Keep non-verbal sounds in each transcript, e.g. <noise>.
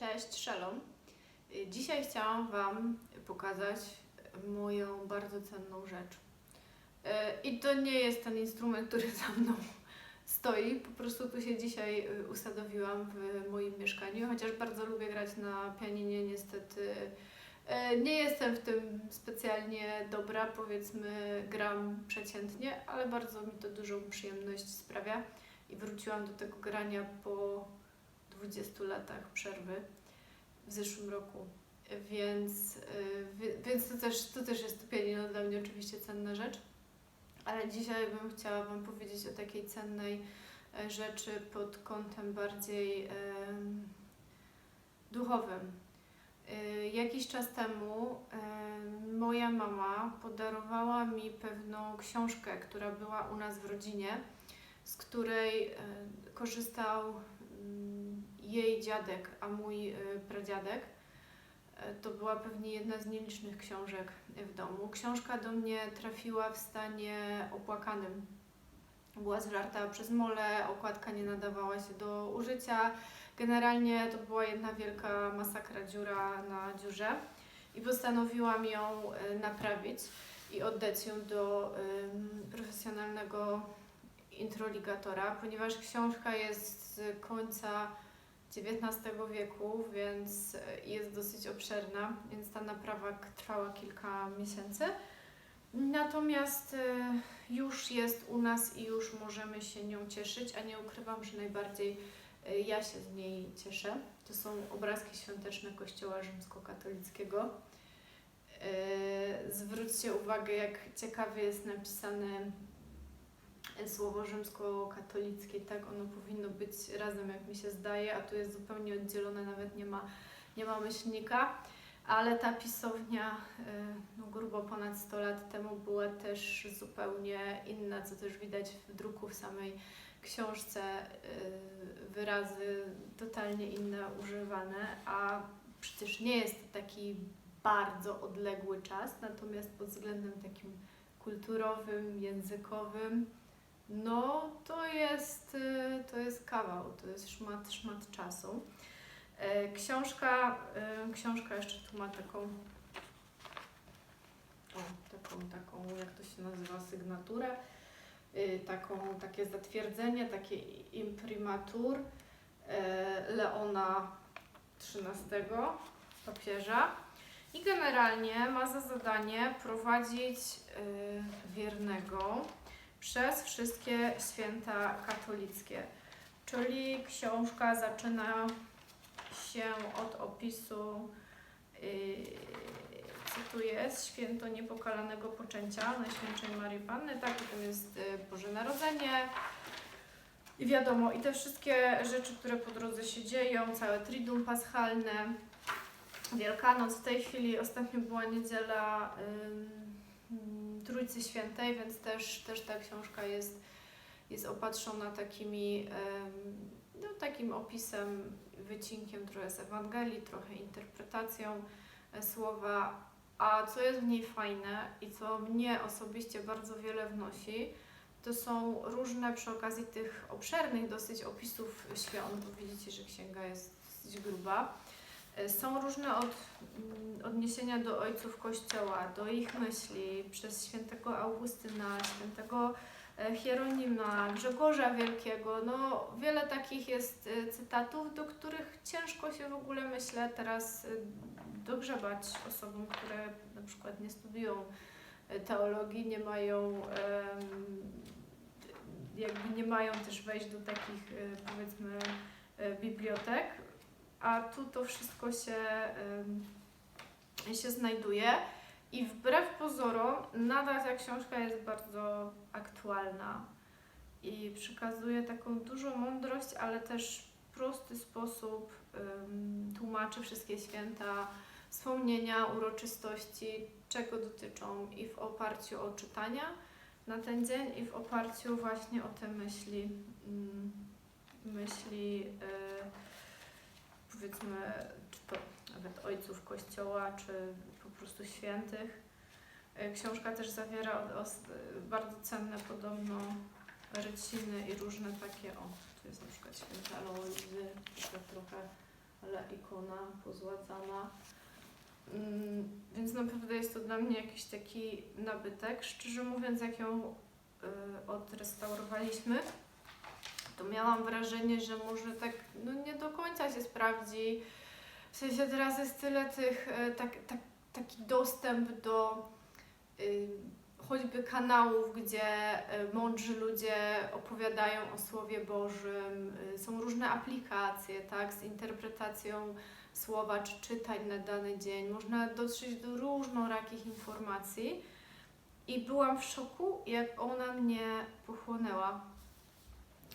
Cześć, Shalom. Dzisiaj chciałam Wam pokazać moją bardzo cenną rzecz. Y, I to nie jest ten instrument, który za mną <laughs> stoi. Po prostu tu się dzisiaj y, usadowiłam w moim mieszkaniu, chociaż bardzo lubię grać na pianinie. Niestety y, nie jestem w tym specjalnie dobra, powiedzmy, gram przeciętnie, ale bardzo mi to dużą przyjemność sprawia. I wróciłam do tego grania po 20 latach przerwy w zeszłym roku. Więc, y, wi- więc to, też, to też jest pianino dla mnie oczywiście cenna rzecz. Ale dzisiaj bym chciała Wam powiedzieć o takiej cennej e, rzeczy pod kątem bardziej em, duchowym. Y, Jakiś czas temu em, moja mama podarowała mi pewną książkę, która była u nas w rodzinie, z której e, korzystał jej dziadek, a mój y, pradziadek. E, To była pewnie jedna z nielicznych książek w domu. Książka do mnie trafiła w stanie opłakanym. Była zżarta przez mole, okładka nie nadawała się do użycia. Generalnie to była jedna wielka masakra, dziura na dziurze. I postanowiłam ją e, naprawić i oddać ją do profesjonalnego introligatora, ponieważ książka jest z końca XIX wieku, więc e, jest dosyć obszerna, więc ta naprawa trwała kilka miesięcy. Natomiast e, już jest u nas i już możemy się nią cieszyć, a nie ukrywam, że najbardziej e, ja się z niej cieszę. To są obrazki świąteczne Kościoła Rzymskokatolickiego. Zwróćcie uwagę, jak ciekawie jest napisane słowo rzymskokatolickie, tak ono powinno być razem, jak mi się zdaje, a tu jest zupełnie oddzielone, nawet nie ma, nie ma myślnika. Ale ta pisownia y, no, grubo ponad 100 lat temu była też zupełnie inna, co też widać w druku w samej książce. y, Wyrazy totalnie inne używane, a przecież nie jest to taki bardzo odległy czas, natomiast pod względem takim kulturowym, językowym, no, to jest, y, to jest kawał, to jest szmat, szmat czasu. E, Książka, y, książka jeszcze tu ma taką, o, taką, taką, jak to się nazywa, sygnaturę, y, taką, takie zatwierdzenie, takie imprimatur e, Leona XIII, papieża. I generalnie ma za zadanie prowadzić wiernego przez wszystkie święta katolickie. Czyli książka zaczyna się od opisu, yy, jest, święto niepokalanego poczęcia Najświętszej Marii Panny, tak, potem jest yy, Boże Narodzenie. I wiadomo, i te wszystkie rzeczy, które po drodze się dzieją, całe Triduum Paschalne, Wielkanoc. W tej chwili ostatnio była niedziela ym, Trójcy Świętej, więc też, też ta książka jest, jest opatrzona takimi, no, takim opisem, wycinkiem trochę z Ewangelii, trochę interpretacją e, słowa. A co jest w niej fajne i co mnie osobiście bardzo wiele wnosi, to są różne przy okazji tych obszernych dosyć opisów świąt, bo widzicie, że księga jest dosyć gruba. E, Są różne od, mm, odniesienia do ojców Kościoła, do ich myśli, przez świętego Augustyna, świętego e, Hieronima, Grzegorza Wielkiego. No, wiele takich jest e, cytatów, do których ciężko się w ogóle, myślę, teraz dogrzebać osobom, które na przykład nie studiują teologii, nie mają jakby nie mają też wejść do takich powiedzmy bibliotek, a tu to wszystko się, się znajduje. I wbrew pozorom, nadal ta książka jest bardzo aktualna i przekazuje taką dużą mądrość, ale też prosty sposób tłumaczy wszystkie święta, wspomnienia, uroczystości, czego dotyczą i w oparciu o czytania na ten dzień i w oparciu właśnie o te myśli, ym, myśli yy, powiedzmy, czy to nawet ojców kościoła, czy po prostu świętych. E, Książka też zawiera os, bardzo cenne podobno ryciny i różne takie, o, tu jest na przykład święta Aloizy, taka trochę ale ikona pozłacana. Mm, Więc naprawdę jest to dla mnie jakiś taki nabytek. Szczerze mówiąc, jak ją y, odrestaurowaliśmy, to miałam wrażenie, że może tak no nie do końca się sprawdzi. W sensie teraz jest tyle tych, y, tak, tak, taki dostęp do y, choćby kanałów, gdzie y, mądrzy ludzie opowiadają o Słowie Bożym. y, Są różne aplikacje, tak, z interpretacją słowa czy czytań na dany dzień. Można dotrzeć do różnorakich informacji. I byłam w szoku, jak ona mnie pochłonęła.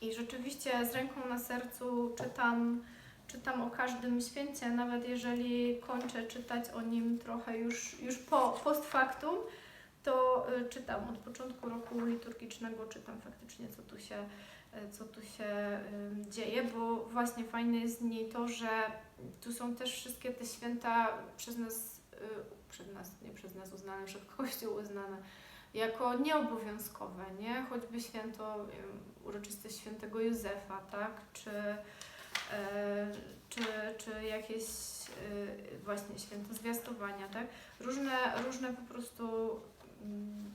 I rzeczywiście z ręką na sercu czytam, czytam o każdym święcie, nawet jeżeli kończę czytać o nim trochę już, już po, post factum, to y, czytam. Od początku roku liturgicznego, czytam faktycznie, co tu się, y, co tu się y, dzieje, bo właśnie fajne jest z niej to, że tu są też wszystkie te święta przez nas, przez nas, nie przez nas uznane, <laughs> przez Kościół uznane jako nieobowiązkowe, nie? Choćby święto, uroczystość świętego Józefa, tak? Czy, e, czy, czy jakieś e, właśnie święto zwiastowania, tak? Różne, różne po prostu mm,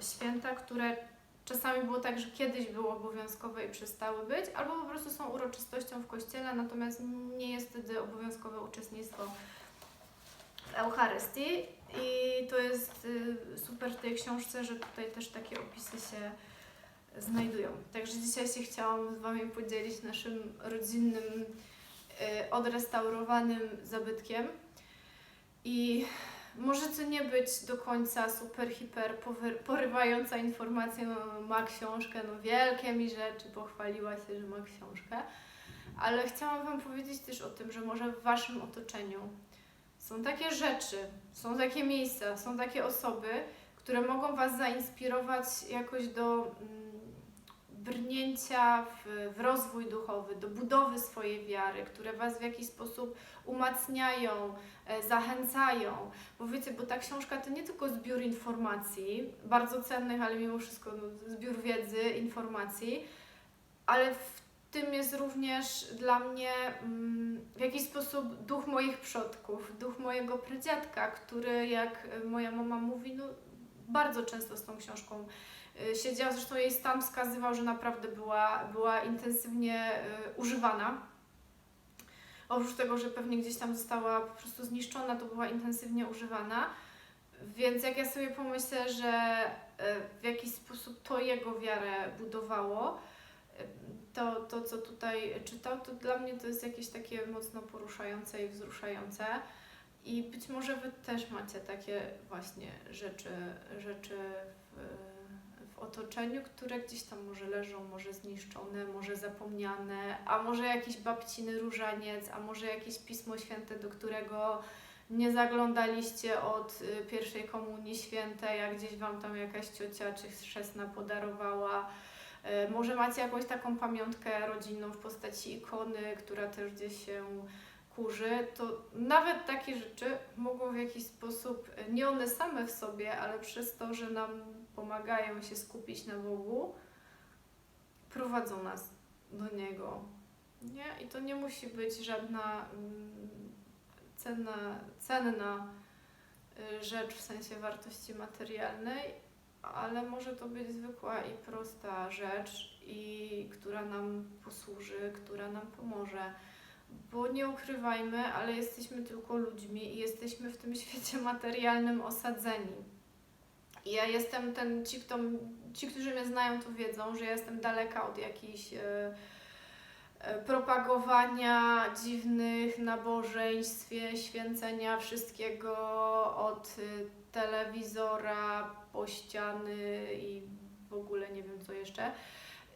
święta, które czasami było tak, że kiedyś były obowiązkowe i przestały być, albo po prostu są uroczystością w kościele, natomiast nie jest wtedy obowiązkowe uczestnictwo w Eucharystii. I to jest y, super w tej książce, że tutaj też takie opisy się znajdują. Także dzisiaj się chciałam z Wami podzielić naszym rodzinnym, y, odrestaurowanym zabytkiem. I może to nie być do końca super, hiper porywająca informacja, no, ma książkę, no wielkie mi rzeczy, pochwaliła się, że ma książkę, ale chciałam Wam powiedzieć też o tym, że może w Waszym otoczeniu są takie rzeczy, są takie miejsca, są takie osoby, które mogą Was zainspirować jakoś do mm, brnięcia w, w rozwój duchowy, do budowy swojej wiary, które Was w jakiś sposób umacniają, e, zachęcają. Bo wiecie, bo ta książka to nie tylko zbiór informacji, bardzo cennych, ale mimo wszystko no, zbiór wiedzy, informacji, ale w tym jest również dla mnie mm, w jakiś sposób duch moich przodków, duch mojego pradziadka, który, jak moja mama mówi, no, bardzo często z tą książką y, siedział. Zresztą jej stan wskazywał, że naprawdę była, była intensywnie y, używana. Oprócz tego, że pewnie gdzieś tam została po prostu zniszczona, to była intensywnie używana. Więc jak ja sobie pomyślę, że y, w jakiś sposób to jego wiarę budowało, to, to, co tutaj czytał, to dla mnie to jest jakieś takie mocno poruszające i wzruszające. I być może Wy też macie takie właśnie rzeczy, rzeczy w, w otoczeniu, które gdzieś tam może leżą, może zniszczone, może zapomniane, a może jakiś babciny różaniec, a może jakieś Pismo Święte, do którego nie zaglądaliście od y, pierwszej komunii świętej, a gdzieś Wam tam jakaś ciocia czy chrzestna podarowała. E, Może macie jakąś taką pamiątkę rodzinną w postaci ikony, która też gdzieś się kurzy, to nawet takie rzeczy mogą w jakiś sposób, e, nie one same w sobie, ale przez to, że nam pomagają się skupić na Bogu, prowadzą nas do Niego. Nie? I to nie musi być żadna mm, cenna, cenna y, rzecz w sensie wartości materialnej, ale może to być zwykła i prosta rzecz, i która nam posłuży, która nam pomoże. Bo nie ukrywajmy, ale jesteśmy tylko ludźmi i jesteśmy w tym <laughs> świecie materialnym osadzeni. I ja jestem ten, ci, kto, ci, którzy mnie znają, to wiedzą, że ja jestem daleka od jakichś e, e, propagowania dziwnych nabożeństw, święcenia wszystkiego od y, telewizora po ściany i w ogóle nie wiem co jeszcze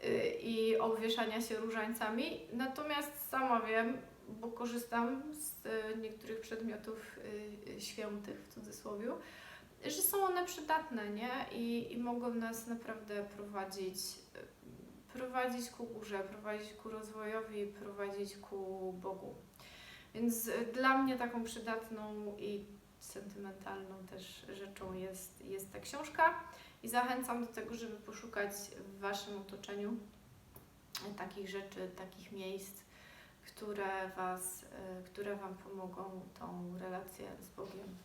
y, i obwieszania się różańcami. Natomiast sama wiem, bo korzystam z y, niektórych przedmiotów y, świętych w cudzysłowie, że są one przydatne, nie? I, i mogą nas naprawdę prowadzić, prowadzić ku górze, prowadzić ku rozwojowi, prowadzić ku Bogu. Więc dla mnie taką przydatną i sentymentalną też rzeczą jest, jest ta książka i zachęcam do tego, żeby poszukać w Waszym otoczeniu takich rzeczy, takich miejsc, które, was, y, które Wam pomogą tą relację z Bogiem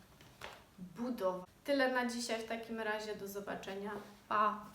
budować. Tyle na dzisiaj w takim razie. Do zobaczenia. Pa!